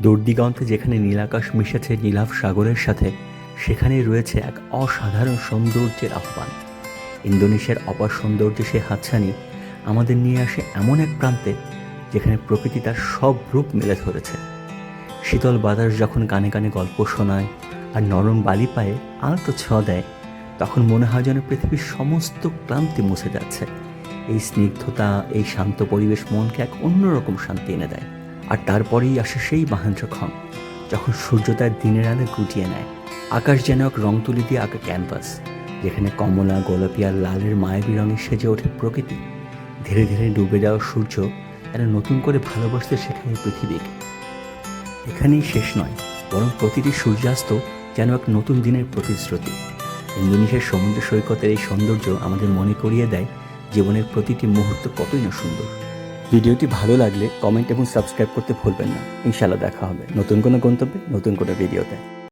দূরদিগন্তে যেখানে নীলাকাশ মিশেছে নীলাভ সাগরের সাথে সেখানেই রয়েছে এক অসাধারণ সৌন্দর্যের আহ্বান। ইন্দোনেশিয়ার অপার সৌন্দর্য সে হাতছানি আমাদের নিয়ে আসে এমন এক প্রান্তে যেখানে প্রকৃতি তার সব রূপ মেলে ধরেছে। শীতল বাতাস যখন কানে কানে গল্প শোনায় আর নরম বালি পায়ে আলতো ছোঁয়া দেয়, তখন মনে হয় যেন পৃথিবীর সমস্ত ক্লান্তি মুছে যাচ্ছে। এই স্নিগ্ধতা, এই শান্ত পরিবেশ মনকে এক অন্যরকম শান্তি এনে দেয়। আর তারপরেই আসে সেই মহেন্দ্রক্ষণ যখন সূর্য তার দিনের আলো গুটিয়ে নেয়। আকাশ যেন এক রং তুলি দিয়ে আঁকা ক্যানভাস যেখানে কমলা, গোলাপি আর লালের মায়াবী রঙে সেজে ওঠে প্রকৃতি। ধীরে ধীরে ডুবে যাওয়া সূর্য যেন নতুন করে ভালোবাসতে শেখায় পৃথিবীকে। এখানেই শেষ নয়, বরং প্রতিটি সূর্যাস্ত যেন এক নতুন দিনের প্রতিশ্রুতি। ইন্দোনেশিয়ার সমুদ্র সৈকতের এই সৌন্দর্য আমাদের মনে করিয়ে দেয় জীবনের প্রতিটি মুহূর্ত কতই না সুন্দর। ভিডিওটি ভালো লাগলে কমেন্ট এবং সাবস্ক্রাইব করতে ভুলবেন না। ইনশাল্লাহ দেখা হবে নতুন কোনো গন্তব্যে, নতুন কোনো ভিডিওতে।